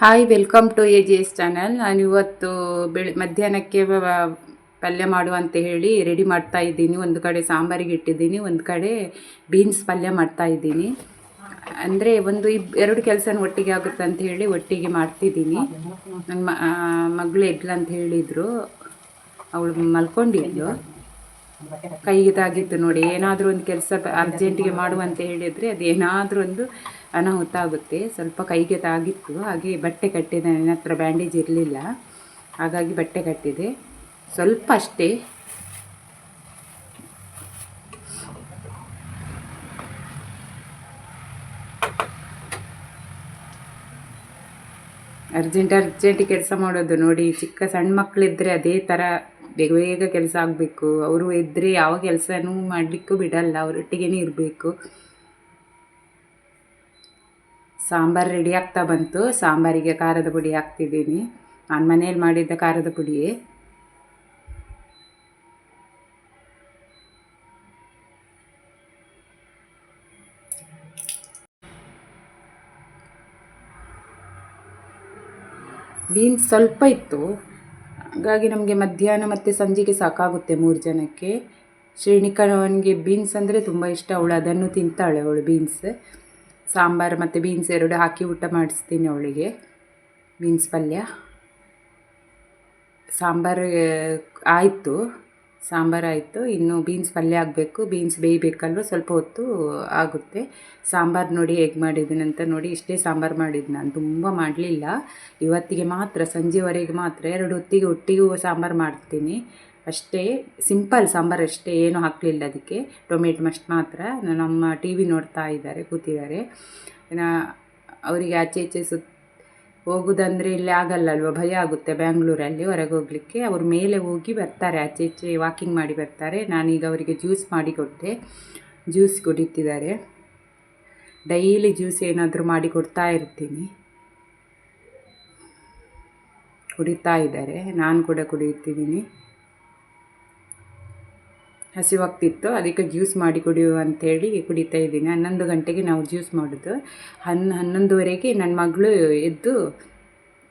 Hi welcome to A G S channel ನಾನು ಇವತ್ತು ಬೆಳ, ಮಧ್ಯಾಹ್ನಕ್ಕೆ ಪಲ್ಯ ಮಾಡು ಅಂತ ಹೇಳಿ ರೆಡಿ ಮಾಡ್ತಾ ಇದ್ದೀನಿ. ಒಂದು ಕಡೆ ಸಾಂಬಾರಿಗೆ ಇಟ್ಟಿದ್ದೀನಿ, ಒಂದು ಕಡೆ ಬೀನ್ಸ್ ಪಲ್ಯ ಮಾಡ್ತಾ ಇದ್ದೀನಿ. ಅಂದರೆ ಒಂದು ಇಬ್, ಎರಡು ಕೆಲಸನ ಒಟ್ಟಿಗೆ ಆಗುತ್ತೆ ಅಂತ ಹೇಳಿ ಒಟ್ಟಿಗೆ ಮಾಡ್ತಿದ್ದೀನಿ. ನನ್ನ ಮಗಳು ಎಗ್ಲ ಅಂತ ಹೇಳಿದರು. ಅವಳು ಮಲ್ಕೊಂಡಿದ್ಲು. ಕೈಗೆ ನೋಡಿ, ಏನಾದರೂ ಒಂದು ಕೆಲಸ ಅರ್ಜೆಂಟಿಗೆ ಮಾಡುವಂತ ಹೇಳಿದರೆ ಅದು ಏನಾದರೂ ಒಂದು ಅನಾಹುತ ಆಗುತ್ತೆ ಸ್ವಲ್ಪ ಕೈಗೆ ತಾಗಿತ್ತು. ಹಾಗೆ ಬಟ್ಟೆ ಕಟ್ಟಿದೆ ನನ್ನ ಹತ್ರ ಬ್ಯಾಂಡೇಜ್ ಇರಲಿಲ್ಲ. ಹಾಗಾಗಿ ಬಟ್ಟೆ ಕಟ್ಟಿದೆ. ಸ್ವಲ್ಪ ಅಷ್ಟೇ. ಅರ್ಜೆಂಟ್ ಅರ್ಜೆಂಟ್ ಕೆಲಸ ಮಾಡೋದು ನೋಡಿ. ಚಿಕ್ಕ ಸಣ್ಣ ಮಕ್ಕಳಿದ್ರೆ ಅದೇ ಥರ ಬೇಗ ಬೇಗ ಕೆಲಸ ಆಗಬೇಕು. ಅವರು ಇದ್ದರೆ ಯಾವ ಕೆಲಸನೂ ಮಾಡಲಿಕ್ಕೂ ಬಿಡಲ್ಲ. ಅವರೊಟ್ಟಿಗೇ ಇರಬೇಕು. ಸಾಂಬಾರು ರೆಡಿ ಆಗ್ತಾ ಬಂತು. ಸಾಂಬಾರಿಗೆ ಖಾರದ ಪುಡಿ ಹಾಕ್ತಿದ್ದೀನಿ. ನಾನು ಮನೇಲಿ ಮಾಡಿದ್ದ ಖಾರದ ಪುಡಿ ಬೀನ್ಸ್ ಸ್ವಲ್ಪ ಇತ್ತು. ಹಾಗಾಗಿ ನಮಗೆ ಮಧ್ಯಾಹ್ನ ಮತ್ತು ಸಂಜೆಗೆ ಸಾಕಾಗುತ್ತೆ ಮೂರು ಜನಕ್ಕೆ. ಶ್ರೇಣಿಕನಿಗೆ ಬೀನ್ಸ್ ಅಂದರೆ ತುಂಬ ಇಷ್ಟ. ಅವಳು ಅದನ್ನು ತಿಂತಾಳೆ ಅವಳು ಬೀನ್ಸ್ ಸಾಂಬಾರು ಮತ್ತು ಬೀನ್ಸ್ ಎರಡು ಹಾಕಿ ಊಟ ಮಾಡಿಸ್ತೀನಿ ಅವಳಿಗೆ. ಬೀನ್ಸ್ ಪಲ್ಯ. ಸಾಂಬಾರು ಆಯಿತು. ಸಾಂಬಾರು ಆಯಿತು. ಇನ್ನು ಬೀನ್ಸ್ ಪಲ್ಯ ಆಗಬೇಕು. ಬೀನ್ಸ್ ಬೇಯಬೇಕಲ್ವ? ಸ್ವಲ್ಪ ಹೊತ್ತು ಆಗುತ್ತೆ. ಸಾಂಬಾರು ನೋಡಿ ಹೇಗೆ ಮಾಡಿದ್ದೀನಿ ನೋಡಿ ಇಷ್ಟೇ ಸಾಂಬಾರು ಮಾಡಿದ್ದು ನಾನು. ತುಂಬ ಮಾಡಲಿಲ್ಲ. ಇವತ್ತಿಗೆ ಮಾತ್ರ, ಸಂಜೆವರೆಗೆ ಮಾತ್ರ ಎರಡು ಹೊತ್ತಿಗೆ ಒಟ್ಟಿಗೂ ಸಾಂಬಾರು ಮಾಡ್ತೀನಿ. ಅಷ್ಟೇ, ಸಿಂಪಲ್ ಸಾಂಬಾರು ಅಷ್ಟೇ ಏನೂ ಹಾಕಲಿಲ್ಲ ಅದಕ್ಕೆ. ಟೊಮೆಟೊ ಮಸ್ಟ್ ಮಾತ್ರ. ನಮ್ಮ ಟಿ ವಿ ನೋಡ್ತಾ ಇದ್ದಾರೆ, ಕೂತಿದ್ದಾರೆ. ನಾ, ಅವರಿಗೆ ಆಚೆ ಈಚೆ ಸುತ್ತ ಹೋಗೋದಂದರೆ ಇಲ್ಲಿ ಆಗಲ್ಲ ಅಲ್ವ ಭಯ ಆಗುತ್ತೆ ಬ್ಯಾಂಗ್ಳೂರಲ್ಲಿ ಹೊರಗೆ ಹೋಗಲಿಕ್ಕೆ. ಅವ್ರ ಮೇಲೆ ಹೋಗಿ ಬರ್ತಾರೆ, ಆಚೆ ಈಚೆ ವಾಕಿಂಗ್ ಮಾಡಿ ಬರ್ತಾರೆ. ನಾನೀಗ ಅವರಿಗೆ ಜ್ಯೂಸ್ ಮಾಡಿ ಕೊಟ್ಟೆ. ಜ್ಯೂಸ್ ಕುಡಿತಿದ್ದಾರೆ. ಡೈಲಿ ಜ್ಯೂಸ್ ಏನಾದರೂ ಮಾಡಿ ಕೊಡ್ತಾ ಇರ್ತೀನಿ. ಕುಡಿತಾ ಇದ್ದಾರೆ. ನಾನು ಕೂಡ ಕುಡಿಯುತ್ತಿದ್ದೀನಿ. ಹಸಿವಾಗ್ತಿತ್ತು. ಅದಕ್ಕೆ ಜ್ಯೂಸ್ ಮಾಡಿ ಕುಡಿಯುವ ಅಂಥೇಳಿ ಕುಡಿತಾ ಇದ್ದೀನಿ. ಹನ್ನೊಂದು ಗಂಟೆಗೆ ನಾವು ಜ್ಯೂಸ್ ಮಾಡೋದು. ಹನ್, ಹನ್ನೊಂದುವರೆಗೆ ನನ್ನ ಮಗಳು ಎದ್ದು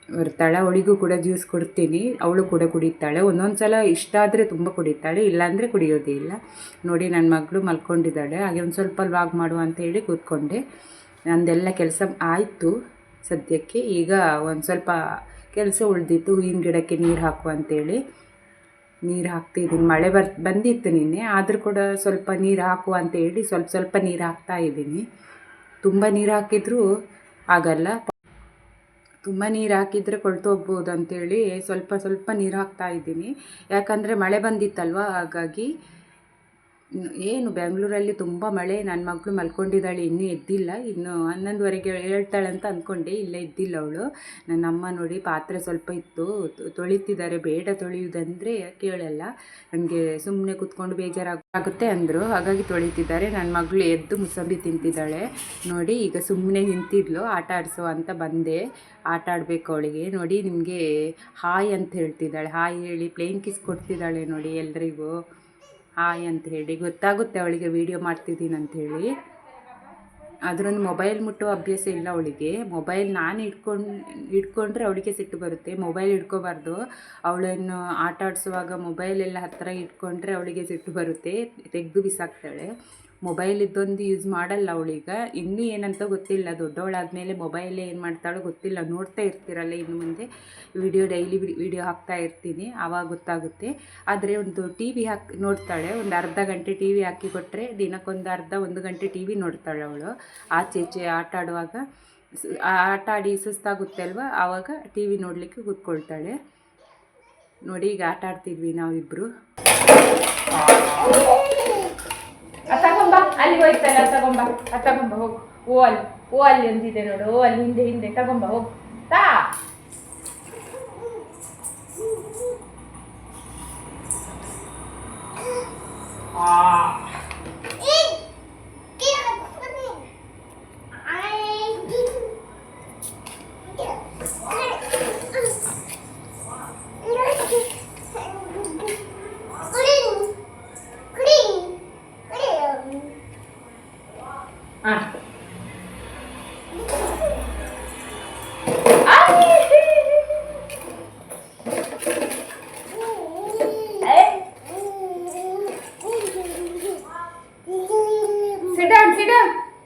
ಬರ್ತಾಳೆ ಅವಳಿಗೂ ಕೂಡ ಜ್ಯೂಸ್ ಕೊಡ್ತೀನಿ. ಅವಳು ಕೂಡ ಕುಡಿತಾಳೆ. ಒಂದೊಂದು ಸಲ ಇಷ್ಟ ಆದರೆ ತುಂಬ ಕುಡಿತಾಳೆ. ಇಲ್ಲಾಂದರೆ ಕುಡಿಯೋದೇ ಇಲ್ಲ. ನೋಡಿ ನನ್ನ ಮಗಳು ಮಲ್ಕೊಂಡಿದ್ದಾಳೆ. ಹಾಗೆ ಒಂದು ಸ್ವಲ್ಪ ಲಾಗ್ ಮಾಡುವ ಅಂತ ಹೇಳಿ ಕೂತ್ಕೊಂಡೆ. ನಂದೆಲ್ಲ ಕೆಲಸ ಆಯಿತು ಸದ್ಯಕ್ಕೆ. ಈಗ ಒಂದು ಸ್ವಲ್ಪ ಕೆಲಸ ಉಳಿದಿತ್ತು. ಹೂವಿನ ಗಿಡಕ್ಕೆ ನೀರು ಹಾಕುವ ಅಂತೇಳಿ ನೀರು ಹಾಕ್ತಿದ್ದೀನಿ ಮಳೆ ಬರ್, ಬಂದಿತ್ತು ನಿನ್ನೆ, ಆದರೂ ಕೂಡ ಸ್ವಲ್ಪ ನೀರು ಹಾಕು ಅಂತ ಹೇಳಿ ಸ್ವಲ್ಪ ಸ್ವಲ್ಪ ನೀರು ಹಾಕ್ತಾ ಇದ್ದೀನಿ. ತುಂಬ ನೀರು ಹಾಕಿದರೂ ಆಗಲ್ಲ. ತುಂಬ ನೀರು ಹಾಕಿದರೆ ಕೊಳ್ತು ಹೋಗ್ಬೋದು ಅಂತೇಳಿ ಸ್ವಲ್ಪ ಸ್ವಲ್ಪ ನೀರು ಹಾಕ್ತಾ ಇದ್ದೀನಿ. ಯಾಕಂದರೆ ಮಳೆ ಬಂದಿತ್ತಲ್ವ, ಹಾಗಾಗಿ ಏನು, ಬೆಂಗಳೂರಲ್ಲಿ ತುಂಬ ಮಳೆ ನನ್ನ ಮಗಳು ಮಲ್ಕೊಂಡಿದ್ದಾಳೆ, ಇನ್ನೂ ಎದ್ದಿಲ್ಲ. ಇನ್ನು ಹನ್ನೊಂದುವರೆಗೆ ಹೇಳ್ತಾಳೆ ಅಂತ ಅಂದ್ಕೊಂಡೆ ಇಲ್ಲೇ ಎದ್ದಿಲ್ಲ ಅವಳು. ನನ್ನ ಅಮ್ಮ ನೋಡಿ ಪಾತ್ರೆ ಸ್ವಲ್ಪ ಇತ್ತು ತೊಳಿತಿದ್ದಾರೆ, ಬೇಡ ತೊಳೆಯುವುದಂದರೆ ಕೇಳಲ್ಲ. ನನಗೆ ಸುಮ್ಮನೆ ಕೂತ್ಕೊಂಡು ಬೇಜಾರಾಗುತ್ತೆ ಅಂದರು. ಹಾಗಾಗಿ ತೊಳಿತಿದ್ದಾರೆ. ನನ್ನ ಮಗಳು ಎದ್ದು ಮುಸಂಬಿ ತಿಂತಿದ್ದಾಳೆ. ನೋಡಿ, ಈಗ ಸುಮ್ಮನೆ ನಿಂತಿದ್ಲು, ಆಟ ಆಡಿಸೋ ಅಂತ ಬಂದೆ. ಆಟ ಆಡಬೇಕು ಅವಳಿಗೆ. ನೋಡಿ, ನಿಮಗೆ ಹಾಯ್ ಅಂತ ಹೇಳ್ತಿದ್ದಾಳೆ. ಹಾಯ್ ಹೇಳಿ, ಪ್ಲೇನ್ ಕಿಸ್ ಕೊಡ್ತಿದ್ದಾಳೆ ನೋಡಿ ಎಲ್ರಿಗೂ. ಹಾಯ್ ಅಂತ ಹೇಳಿ ಗೊತ್ತಾಗುತ್ತೆ ಅವಳಿಗೆ ವೀಡಿಯೋ ಮಾಡ್ತಿದ್ದೀನಿ ಅಂತ ಹೇಳಿ ಅದರೊಂದು ಮೊಬೈಲ್ ಮುಟ್ಟೋ ಅಭ್ಯಾಸ ಇಲ್ಲ ಅವಳಿಗೆ. ಮೊಬೈಲ್ ನಾನು ಇಟ್ಕೊಂಡು ಇಟ್ಕೊಂಡ್ರೆ ಅವಳಿಗೆ ಸಿಟ್ಟು ಬರುತ್ತೆ. ಮೊಬೈಲ್ ಇಟ್ಕೋಬಾರ್ದು ಅವಳನ್ನು ಆಟ ಆಡಿಸುವಾಗ ಮೊಬೈಲೆಲ್ಲ ಹತ್ತಿರ ಇಟ್ಕೊಂಡ್ರೆ ಅವಳಿಗೆ ಸಿಟ್ಟು ಬರುತ್ತೆ. ತೆಗೆದು ಬಿಸಾಕ್ತಾಳೆ. ಮೊಬೈಲ್ ಇದ್ದೊಂದು ಯೂಸ್ ಮಾಡಲ್ಲ ಅವಳೀಗ. ಇನ್ನೂ ಏನಂತ ಗೊತ್ತಿಲ್ಲ. ದೊಡ್ಡವಳಾದಮೇಲೆ ಮೊಬೈಲ್ ಏನು ಮಾಡ್ತಾಳೋ ಗೊತ್ತಿಲ್ಲ. ನೋಡ್ತಾ ಇರ್ತೀರಲ್ಲ ಇನ್ನು ಮುಂದೆ. ವಿಡಿಯೋ ಡೈಲಿ ವಿಡಿಯೋ ಹಾಕ್ತಾ ಇರ್ತೀನಿ. ಆವಾಗ ಗೊತ್ತಾಗುತ್ತೆ. ಆದರೆ ಒಂದು ಟಿ ವಿ ಹಾಕಿ, ನೋಡ್ತಾಳೆ. ಒಂದು ಅರ್ಧ ಗಂಟೆ ಟಿ ವಿ ಹಾಕಿ ಕೊಟ್ಟರೆ ದಿನಕ್ಕೊಂದು ಅರ್ಧ, ಒಂದು ಗಂಟೆ ಟಿ ವಿ ನೋಡ್ತಾಳೆ ಅವಳು. ಆಚೆ ಈಚೆ ಆಟ ಆಡುವಾಗ ಆಟ ಆಡಿ ಸುಸ್ತಾಗುತ್ತೆ ಅಲ್ವಾ? ಆವಾಗ ಟಿ ವಿ ನೋಡಲಿಕ್ಕೆ ಕೂತ್ಕೊಳ್ತಾಳೆ. ನೋಡಿ ಈಗ ಆಟ ಆಡ್ತಿದ್ವಿ ನಾವಿಬ್ಬರು ತಗೊಂಬ, ಅಲ್ಲಿ ಹೋಯ್ತಲ್ಲ, ತಗೊಂಬ. ತಗೊಂಬ, ಹೋಗು. ಓ ಅಲ್ಲಿ ಓ ಅಲ್ಲಿ ಒಂದಿದೆ ನೋಡು, ಓ ಅಲ್ಲಿ ಹಿಂದೆ ಹಿಂದೆ, ತಗೊಂಬ, ಹೋಗು. ತಾ.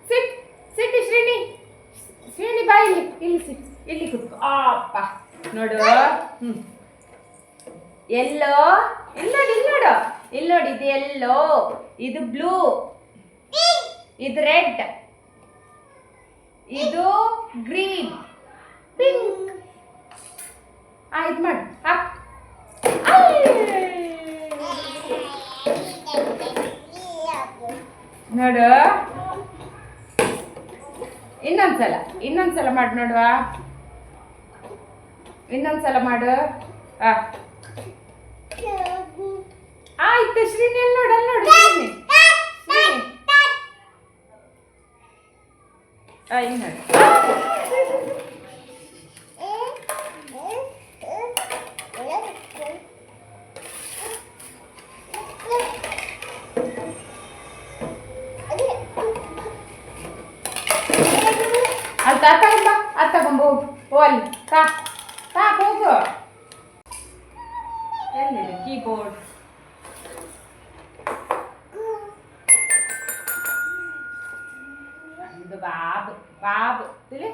ಸಿಟ್ ಸಿಟ್ಟು ಶ್ರೀನಿ. ಶ್ರೀನಿ ಬಾ ಇಲ್ಲಿ. ಇಲ್ಲಿ ಸಿಟ್ ಇಲ್ಲಿ ಕುತ್ಕೋ. ಅಪ್ಪ ನೋಡು. ಹ್ಞೂ ಎಲ್ಲೋ? ಇಲ್ಲಿ ಇಲ್ಲಿ ನೋಡು. ಇಲ್ಲಿ ನೋಡಿ ಇದು ಎಲ್ಲೋ? ಇದು ಬ್ಲೂ. ಇದು ರೆಡ್. ಇದು ಗ್ರೀನ್. ಮಾಡಿ ನೋಡುವ. ಇನ್ನೊಂದ್ಸಲ ಮಾಡು. ಆಯ್ತು ಶ್ರೀನಿ ಅಲ್ಲಿ ನೋಡು ಅಲ್ಲಿ ನೋಡು ಶ್ರೀನಿ. ಶ್ರೀನಿ. ಹೋಗು ಓ ಅಲ್ಲಿ ತಾ ತಾ ಹೋಗು ಎಲ್ಲಿದೆ ಕೀಬೋರ್ಡ್ ಇದು ಬಾಬು ಬಾಬು ತಿಳಿ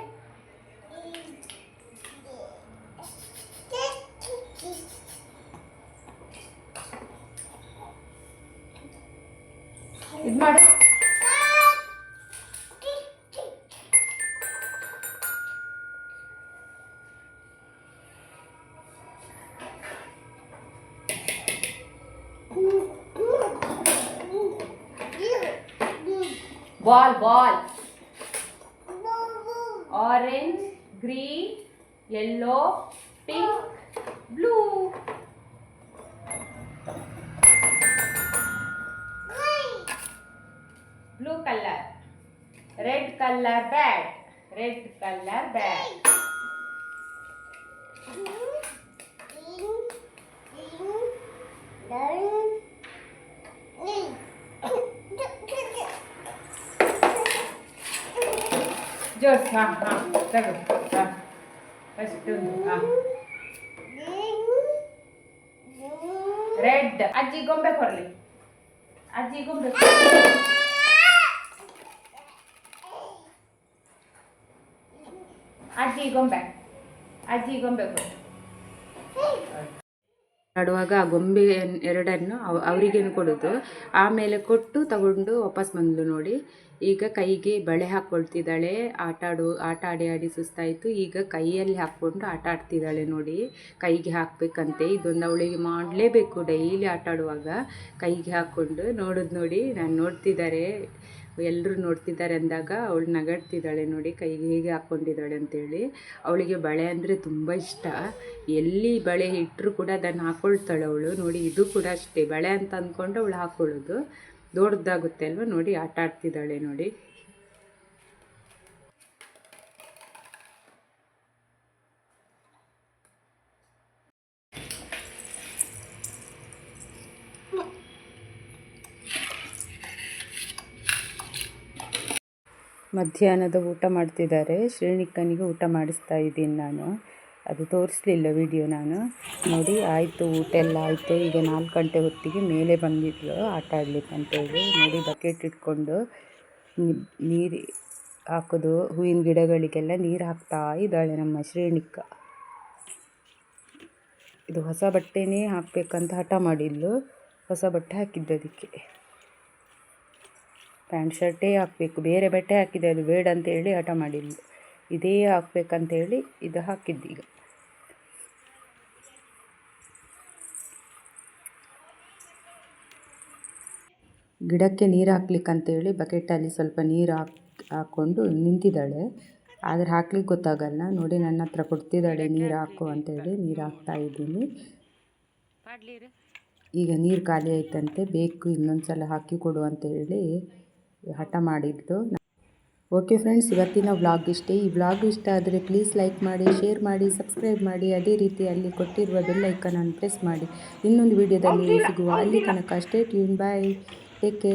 ಇದು ಮಾಡು ball ball orange green yellow pink blue blue colour red colour bat red ಜೋರ್ಸ್ ಹಾಂ ಹಾಂ ತಗೋ ಹಾಂ ಫಸ್ಟ್ ರೆಡ್ ಅಜ್ಜಿ ಗೊಂಬೆ ಕೊಡಲಿ. ಅಜ್ಜಿ ಗೊಂಬೆ. ಅಜ್ಜಿ ಗೊಂಬೆ. ಅಜ್ಜಿ ಗೊಂಬೆ ಕೊಡು ಆಡುವಾಗ ಆ ಗೊಂಬೆ ಎರಡನ್ನು ಅವರಿಗೇನು ಕೊಡೋದು? ಆಮೇಲೆ ಕೊಟ್ಟು ತಗೊಂಡು ವಾಪಸ್ ಬಂದ್ಲು ನೋಡಿ. ಈಗ ಕೈಗೆ ಬಳೆ ಹಾಕ್ಕೊಳ್ತಿದ್ದಾಳೆ ಆಟ ಆಡು, ಆಟ ಆಡಿ ಆಡಿ ಸುಸ್ತಾಯಿತು ಈಗ ಕೈಯಲ್ಲಿ ಹಾಕ್ಕೊಂಡು ಆಟ ಆಡ್ತಿದ್ದಾಳೆ ನೋಡಿ. ಕೈಗೆ ಹಾಕಬೇಕಂತೆ. ಇದೊಂದು ಅವಳಿಗೆ ಮಾಡಲೇಬೇಕು ಡೈಲಿ ಆಟ ಆಡುವಾಗ. ಕೈಗೆ ಹಾಕ್ಕೊಂಡು ನೋಡೋದು ನೋಡಿ. ನಾನು ನೋಡ್ತಿದ್ದಾರೆ. ಎಲ್ಲರೂ ನೋಡ್ತಿದ್ದಾರೆ ಅಂದಾಗ ಅವಳು ನಗಾಡ್ತಿದ್ದಾಳೆ ನೋಡಿ. ಕೈಗೆ ಹೇಗೆ ಹಾಕ್ಕೊಂಡಿದ್ದಾಳೆ ಅಂತೇಳಿ. ಅವಳಿಗೆ ಬಳೆ ಅಂದರೆ ತುಂಬ ಇಷ್ಟ. ಎಲ್ಲಿ ಬಳೆ ಇಟ್ಟರೂ ಕೂಡ ಅದನ್ನು ಹಾಕ್ಕೊಳ್ತಾಳೆ ಅವಳು ನೋಡಿ. ಇದು ಕೂಡ ಅಷ್ಟೇ. ಬಳೆ ಅಂತ ಅಂದ್ಕೊಂಡು ಅವಳು ಹಾಕ್ಕೊಳ್ಳೋದು ದೊಡ್ಡದಾಗುತ್ತೆ ಅಲ್ವಾ? ನೋಡಿ, ಆಟ ಆಡ್ತಿದ್ದಾಳೆ ನೋಡಿ. ಮಧ್ಯಾಹ್ನದ ಊಟ ಮಾಡ್ತಿದ್ದಾರೆ. ಶ್ರೀನಿಕ್ಕನಿಗೆ ಊಟ ಮಾಡಿಸ್ತಾ ಇದ್ದೀನಿ ನಾನು. ಅದು ತೋರಿಸ್ಲಿಲ್ಲ ವಿಡಿಯೋ ನಾನು. ನೋಡಿ, ಆಯಿತು, ಊಟ ಎಲ್ಲ ಆಯಿತು. ಈಗ ನಾಲ್ಕು ಗಂಟೆ ಹೊತ್ತಿಗೆ ಮೇಲೆ ಬಂದಿದ್ಲು, ಆಟ ಆಡ್ಲಿಕ್ಕೆ ಅಂತೇಳಿ ನೋಡಿ, ಬಕೆಟ್ ಇಟ್ಕೊಂಡು ನೀರು ಹಾಕೋದು, ಹೂವಿನ ಗಿಡಗಳಿಗೆಲ್ಲ ನೀರು ಹಾಕ್ತಾ ಇದ್ದಾಳೆ ನಮ್ಮ ಶ್ರೇಣಿಕ. ಇದು ಹೊಸ ಬಟ್ಟೆನೇ ಹಾಕಬೇಕಂತ ಹಠ ಮಾಡಿದ್ಲು. ಹೊಸ ಬಟ್ಟೆ ಹಾಕಿದ್ದು ಅದಕ್ಕೆ. ಪ್ಯಾಂಟ್ ಶರ್ಟೇ ಹಾಕಬೇಕು, ಬೇರೆ ಬಟ್ಟೆ ಹಾಕಿದೆ ಅದು ಬೇಡ ಅಂತೇಳಿ ಹಠ ಮಾಡಿದ್ಲು. ಇದೇ ಹಾಕ್ಬೇಕಂತೇಳಿ ಇದು ಹಾಕಿದ್ದೀಗ ಗಿಡಕ್ಕೆ ನೀರು ಹಾಕ್ಲಿಕ್ಕಂತೇಳಿ ಬಕೆಟಲ್ಲಿ ಸ್ವಲ್ಪ ನೀರು ಹಾಕಿ ಹಾಕ್ಕೊಂಡು ನಿಂತಿದ್ದಾಳೆ. ಆದರೆ ಹಾಕ್ಲಿಕ್ಕೆ ಗೊತ್ತಾಗಲ್ಲ. ನೋಡಿ ನನ್ನ ಹತ್ರ ಕೊಡ್ತಿದ್ದಾಳೆ ನೀರು ಹಾಕು ಅಂತೇಳಿ ನೀರು ಹಾಕ್ತಾ ಇದ್ದೀನಿ. ಈಗ ನೀರು ಖಾಲಿ ಆಯ್ತಂತೆ ಬೇಕು ಇನ್ನೊಂದು ಸಲ ಹಾಕಿ ಕೊಡು ಅಂತ ಹೇಳಿ ಹಠ ಮಾಡಿದ್ದು. ಓಕೆ ಫ್ರೆಂಡ್ಸ್ ಇವತ್ತಿನ ವ್ಲಾಗ್ ಇಷ್ಟೇ. ಈ ವ್ಲಾಗ್ ಇಷ್ಟ ಆದರೆ ಪ್ಲೀಸ್ ಲೈಕ್ ಮಾಡಿ ಶೇರ್ ಮಾಡಿ ಸಬ್ಸ್ಕ್ರೈಬ್ ಮಾಡಿ. ಅದೇ ರೀತಿ ಅಲ್ಲಿ ಕೊಟ್ಟಿರುವ ಬೆಲ್ಲೈಕನನ್ನು ಪ್ರೆಸ್ ಮಾಡಿ. ಇನ್ನೊಂದು ವಿಡಿಯೋದಲ್ಲಿ ಸಿಗುವ ಅಲ್ಲಿ ತನಕ ಅಷ್ಟೇ ಟ್ಯೂನ್ ಬಾಯ್. parte que